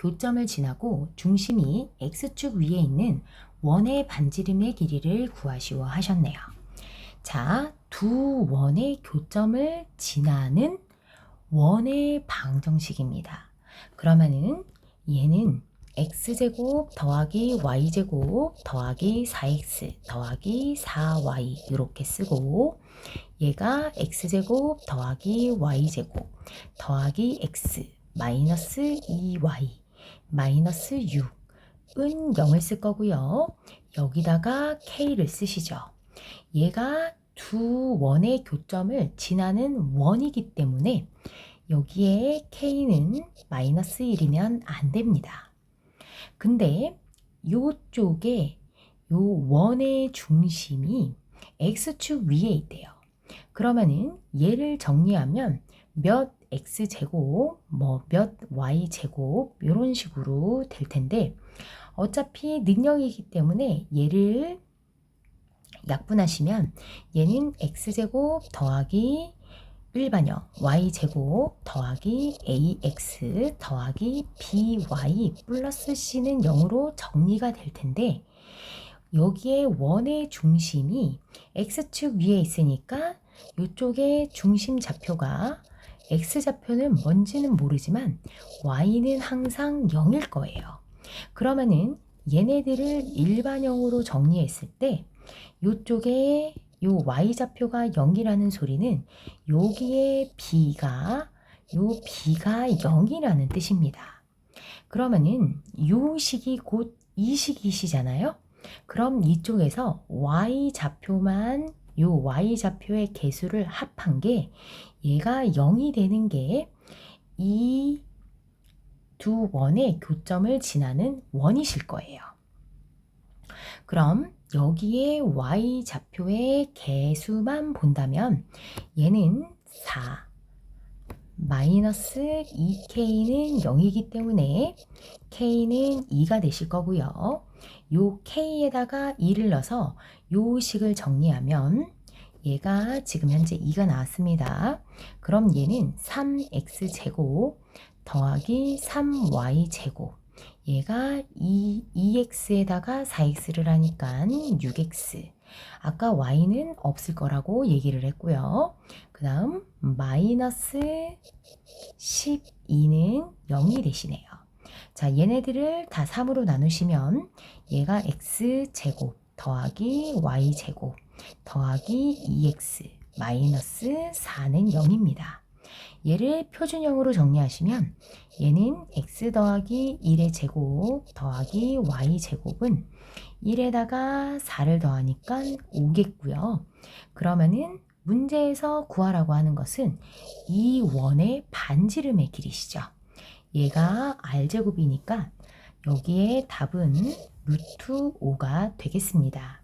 교점을 지나고 중심이 x축 위에 있는 원의 반지름의 길이를 구하시오 하셨네요. 자, 두 원의 교점을 지나는 원의 방정식입니다. 그러면은 얘는 x제곱 더하기 y제곱 더하기 4x 더하기 4y 이렇게 쓰고 얘가 x제곱 더하기 y제곱 더하기 x 마이너스 2y 마이너스 6은 0을 쓸 거고요. 여기다가 k를 쓰시죠. 얘가 두 원의 교점을 지나는 원이기 때문에 여기에 k는 마이너스 1이면 안 됩니다. 근데 요쪽에 요 원의 중심이 x축 위에 있대요. 그러면은 얘를 정리하면 몇 x제곱, 뭐 몇 y제곱 이런 식으로 될 텐데 어차피 능력이기 때문에 얘를 약분하시면 얘는 x제곱 더하기 일반형 y제곱 더하기 ax 더하기 by 플러스 c는 0으로 정리가 될 텐데 여기에 원의 중심이 x축 위에 있으니까 이쪽에 중심 좌표가 x좌표는 뭔지는 모르지만 y는 항상 0일 거예요. 그러면은 얘네들을 일반형으로 정리했을 때 이쪽에 요 y좌표가 0이라는 소리는 여기에 b가 요 b가 0이라는 뜻입니다. 그러면은 요 식이 곧 이 식이시잖아요. 그럼 이쪽에서 y좌표만 요 y좌표의 개수를 합한 게 얘가 0이 되는 게 이 두 원의 교점을 지나는 원이실 거예요. 그럼 여기에 y좌표의 개수만 본다면 얘는 4 마이너스 2k는 0이기 때문에 k는 2가 되실 거고요. 요 k에다가 2를 넣어서 요 식을 정리하면 얘가 지금 현재 2가 나왔습니다. 그럼 얘는 3x제곱 더하기 3y제곱 얘가 2, 2x에다가 4x를 하니까 6x 아까 y는 없을 거라고 얘기를 했고요. 그 다음 마이너스 12는 0이 되시네요. 자, 얘네들을 다 3으로 나누시면 얘가 x제곱 더하기 y제곱 더하기 2x 마이너스 4는 0입니다. 얘를 표준형으로 정리하시면 얘는 x 더하기 1의 제곱 더하기 y 제곱은 1에다가 4를 더하니까 5겠고요. 그러면은 문제에서 구하라고 하는 것은 이 원의 반지름의 길이시죠. 얘가 r제곱이니까 여기에 답은 루트 5가 되겠습니다.